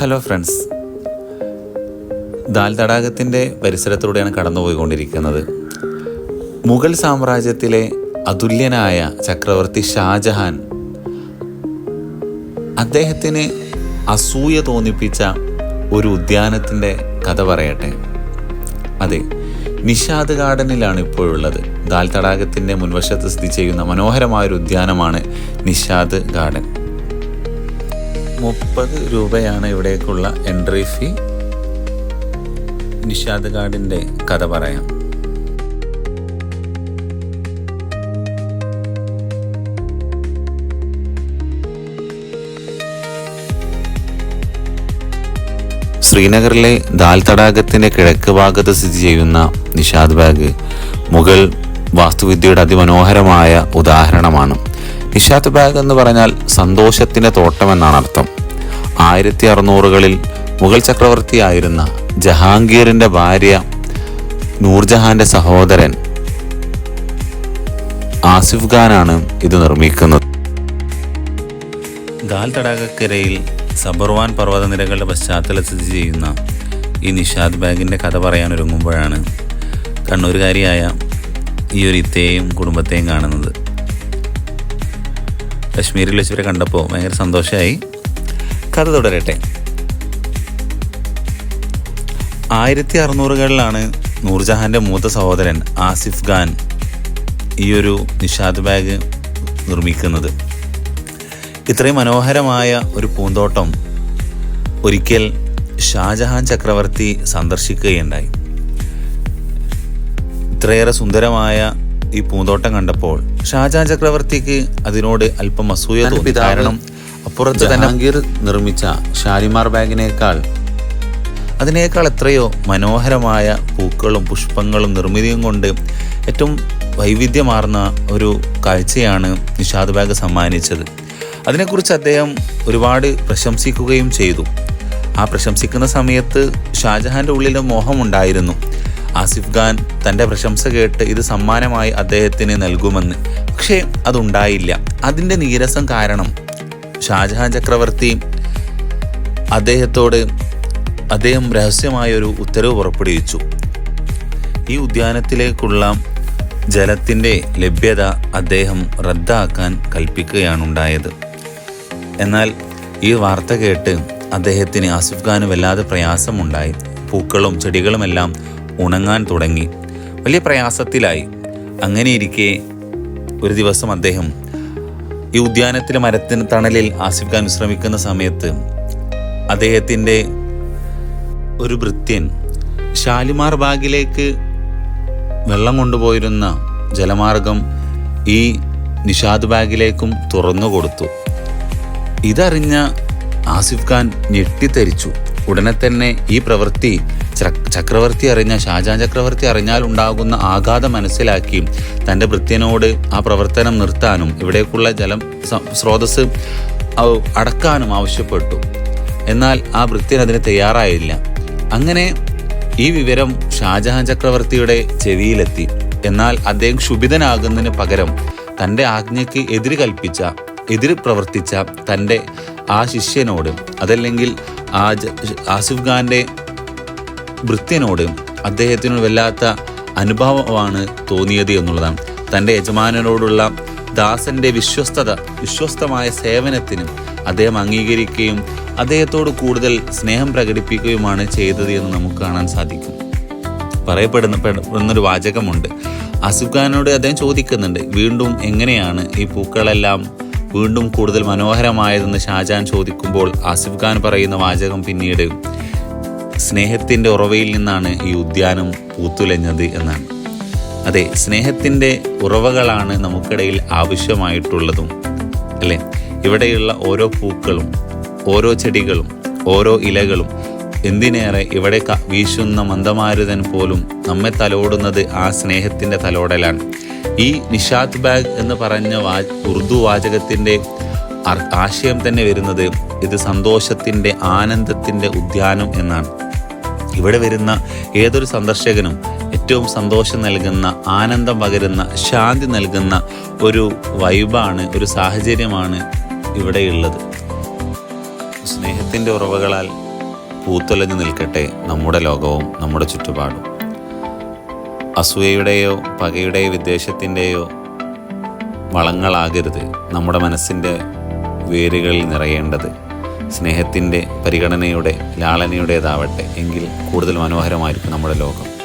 Hello friends dal തടാകത്തിന്റെ പരിസരത്തിലൂടെയാണ് കടന്നുപോയിക്കൊണ്ടിരിക്കുന്നത്. മുഗൾ സാമ്രാജ്യത്തിലെ അതുല്യനായ ചക്രവർത്തി ഷാജഹാൻ അദ്ദേഹത്തിന് അസൂയ തോന്നിപ്പിച്ച ഒരു ഉദ്യാനത്തിന്റെ കഥ പറയട്ടെ. അതെ നിഷാദ് ഗാർഡനിലാണ് ഇപ്പോഴുള്ളത്. ദാൽ തടാകത്തിന്റെ മുൻവശത്ത് സ്ഥിതി ചെയ്യുന്ന മനോഹരമായ ഒരു ഉദ്യാനമാണ് നിഷാദ് ഗാർഡൻ. മുപ്പത് രൂപയാണ് ഇവിടേക്കുള്ള എൻട്രി ഫീ നിഷാദ് ഗാർഡിന്റെ കഥ പറയാം. ശ്രീനഗറിലെ ദാൽ തടാകത്തിന്റെ കിഴക്ക് ഭാഗത്ത് സ്ഥിതി ചെയ്യുന്ന നിഷാദ് ബാഗ് മുഗൾ വാസ്തുവിദ്യയുടെ അതിമനോഹരമായ ഉദാഹരണമാണ്. നിഷാദ് ബാഗ് എന്ന് പറഞ്ഞാൽ സന്തോഷത്തിന്റെ തോട്ടം എന്നാണ് അർത്ഥം. ആയിരത്തി അറുന്നൂറുകളിൽ മുഗൾ ചക്രവർത്തിയായിരുന്ന ജഹാംഗീറിന്റെ ഭാര്യ നൂർജഹാന്റെ സഹോദരൻ ആസിഫ് ഖാനാണ് ഇത് നിർമ്മിക്കുന്നത്. ദാൽ തടാകക്കരയിൽ സബർവാൻ പർവതനിരകളുടെ പശ്ചാത്തലത്തിൽ സ്ഥിതി ചെയ്യുന്ന ഈ നിഷാദ് ബാഗിന്റെ കഥ പറയാൻ പറയാനൊരുങ്ങുമ്പോഴാണ് കണ്ണൂരുകാരിയായ ഈ ഒരു ഇത്തയെയും കുടുംബത്തെയും കാണുന്നത്. കശ്മീരിൽ വെച്ചവരെ കണ്ടപ്പോൾ ഭയങ്കര സന്തോഷമായി കഥ തുടരട്ടെ. ആയിരത്തി അറുന്നൂറുകളിലാണ് നൂർജഹാന്റെ മൂത്ത സഹോദരൻ ആസിഫ് ഖാൻ ഈ ഒരു നിഷാദ് ബാഗ് നിർമ്മിക്കുന്നത്. ഇത്രയും മനോഹരമായ ഒരു പൂന്തോട്ടം ഒരിക്കൽ ഷാജഹാൻ ചക്രവർത്തി സന്ദർശിക്കുകയുണ്ടായി. ഇത്രയേറെ സുന്ദരമായ ഈ പൂന്തോട്ടം കണ്ടപ്പോൾ ഷാജഹാൻ ചക്രവർത്തിക്ക് അതിനോട് അല്പം അസൂയ തോന്നി. കാരണം അപ്പുറത്ത് ജഹാംഗീർ നിർമ്മിച്ച ഷാലിമാർ ബാഗിനേക്കാൾ അതിനേക്കാൾ എത്രയോ മനോഹരമായ പൂക്കളും പുഷ്പങ്ങളും നിർമ്മിതിയും കൊണ്ട് ഏറ്റവും വൈവിധ്യമാർന്ന ഒരു കാഴ്ചയാണ് നിഷാദ് ബാഗ് സമ്മാനിച്ചത്. അതിനെക്കുറിച്ച് അദ്ദേഹം ഒരുപാട് പ്രശംസിക്കുകയും ചെയ്തു. ആ പ്രശംസിക്കുന്ന സമയത്ത് ഷാജഹാന്റെ ഉള്ളിൽ മോഹമുണ്ടായിരുന്നു. ആസിഫ് ഖാൻ തന്റെ പ്രശംസ കേട്ട് ഇത് സമ്മാനമായി അദ്ദേഹത്തിന് നൽകുമെന്ന്. പക്ഷേ അതുണ്ടായില്ല. അതിന്റെ നീരസം കാരണം ഷാജഹാൻ ചക്രവർത്തി അദ്ദേഹത്തോട് അദ്ദേഹം രഹസ്യമായ ഒരു ഉത്തരവ് പുറപ്പെടുവിച്ചു. ഈ ഉദ്യാനത്തിലേക്കുള്ള ജലത്തിന്റെ ലഭ്യത അദ്ദേഹം റദ്ദാക്കാൻ കൽപ്പിക്കുകയാണ് ഉണ്ടായത് എന്നാൽ ഈ വാർത്ത കേട്ട് അദ്ദേഹത്തിന് ആസിഫ് ഖാന് വല്ലാതെ പ്രയാസമുണ്ടായി. പൂക്കളും ചെടികളുമെല്ലാം ഉണങ്ങാൻ തുടങ്ങി. വലിയ പ്രയാസത്തിലായി. അങ്ങനെ ഇരിക്കെ ഒരു ദിവസം അദ്ദേഹം ഈ ഉദ്യാനത്തിലെ മരത്തിന് തണലിൽ ആസിഫ് ഖാൻ വിശ്രമിക്കുന്ന സമയത്ത് അദ്ദേഹത്തിന്റെ ഒരു ഭൃത്യൻ ഷാലിമാർ ബാഗിലേക്ക് വെള്ളം കൊണ്ടുപോയിരുന്ന ജലമാർഗം ഈ നിഷാദ് ബാഗിലേക്കും തുറന്നു കൊടുത്തു. ഇതറിഞ്ഞ ആസിഫ് ഖാൻ ഞെട്ടിത്തെരിച്ചു. ഉടനെ തന്നെ ഈ പ്രവൃത്തി ചക്രവർത്തി അറിഞ്ഞ ഷാജാൻ ചക്രവർത്തി അറിഞ്ഞാൽ ഉണ്ടാകുന്ന ആഘാതം മനസ്സിലാക്കി തന്റെ ഭൃത്യനോട് ആ പ്രവർത്തനം നിർത്താനും ഇവിടേക്കുള്ള ജലം സ്രോതസ് അടക്കാനും ആവശ്യപ്പെട്ടു. എന്നാൽ ആ ഭൃത്യൻ അതിന് തയ്യാറായില്ല. അങ്ങനെ ഈ വിവരം ഷാജഹാൻ ചക്രവർത്തിയുടെ ചെവിയിലെത്തി. എന്നാൽ അദ്ദേഹം ക്ഷുഭിതനാകുന്നതിന് പകരം തന്റെ ആജ്ഞയ്ക്ക് എതിര് കൽപ്പിച്ച എതിര് പ്രവർത്തിച്ച തന്റെ ആ ശിഷ്യനോട് അതല്ലെങ്കിൽ ആ ആസിഫ് ഖാന്റെ ഭൃത്യനോട് അദ്ദേഹത്തിന് വല്ലാത്ത അനുഭവമാണ് തോന്നിയത് എന്നുള്ളതാണ്. തന്റെ യജമാനനോടുള്ള ദാസന്റെ വിശ്വസ്തത വിശ്വസ്തമായ സേവനത്തിന് അദ്ദേഹം അംഗീകരിക്കുകയും അദ്ദേഹത്തോട് കൂടുതൽ സ്നേഹം പ്രകടിപ്പിക്കുകയുമാണ് ചെയ്തത് എന്ന് നമുക്ക് കാണാൻ സാധിക്കും. പറയപ്പെടുന്ന പെടുന്നൊരു വാചകമുണ്ട്. ആസിഫ് ഖാനോട് അദ്ദേഹം ചോദിക്കുന്നുണ്ട് വീണ്ടും എങ്ങനെയാണ് ഈ പൂക്കളെല്ലാം വീണ്ടും കൂടുതൽ മനോഹരമായതെന്ന് ഷാജാൻ ചോദിക്കുമ്പോൾ? ആസിഫ് ഖാൻ പറയുന്ന വാചകം പിന്നീട് സ്നേഹത്തിന്റെ ഉറവയിൽ നിന്നാണ് ഈ ഉദ്യാനം പൂത്തുലഞ്ഞത് എന്നാണ്. അതെ സ്നേഹത്തിന്റെ ഉറവകളാണ് നമുക്കിടയിൽ ആവശ്യമായിട്ടുള്ളതും അല്ലേ? ഇവിടെയുള്ള ഓരോ പൂക്കളും ഓരോ ചെടികളും ഓരോ ഇലകളും എന്തിനേറെ ഇവിടെ വീശുന്ന മന്ദമാരുതൻ പോലും നമ്മെ തലോടുന്നത് ആ സ്നേഹത്തിന്റെ തലോടലാണ്. ഈ നിഷാദ് ബാഗ് എന്ന് പറഞ്ഞ വാ ഉറുദു വാചകത്തിന്റെ ആശയം തന്നെ വരുന്നത് ഇത് സന്തോഷത്തിന്റെ ആനന്ദത്തിന്റെ ഉദ്യാനം എന്നാണ്. ഇവിടെ വരുന്ന ഏതൊരു സന്ദർശകനും ഏറ്റവും സന്തോഷം നൽകുന്ന ആനന്ദം പകരുന്ന ശാന്തി നൽകുന്ന ഒരു വൈബാണ് ഒരു സാഹചര്യമാണ് ഇവിടെയുള്ളത്. സ്നേഹത്തിന്റെ ഉറവകളാൽ പൂത്തുലഞ്ഞു നിൽക്കട്ടെ നമ്മുടെ ലോകവും നമ്മുടെ ചുറ്റുപാടും. അസൂയയുടെയോ പകയുടെയോ വിദ്വേഷത്തിന്റെയോ വളങ്ങളാകരുത് നമ്മുടെ മനസ്സിന്റെ വേരുകളിൽ നിറയേണ്ടത്. സ്നേഹത്തിന്റെ പരിഗണനയുടെ ലാളനയുടേതാവട്ടെ എങ്കിൽ കൂടുതൽ മനോഹരമായിരിക്കും നമ്മുടെ ലോകം.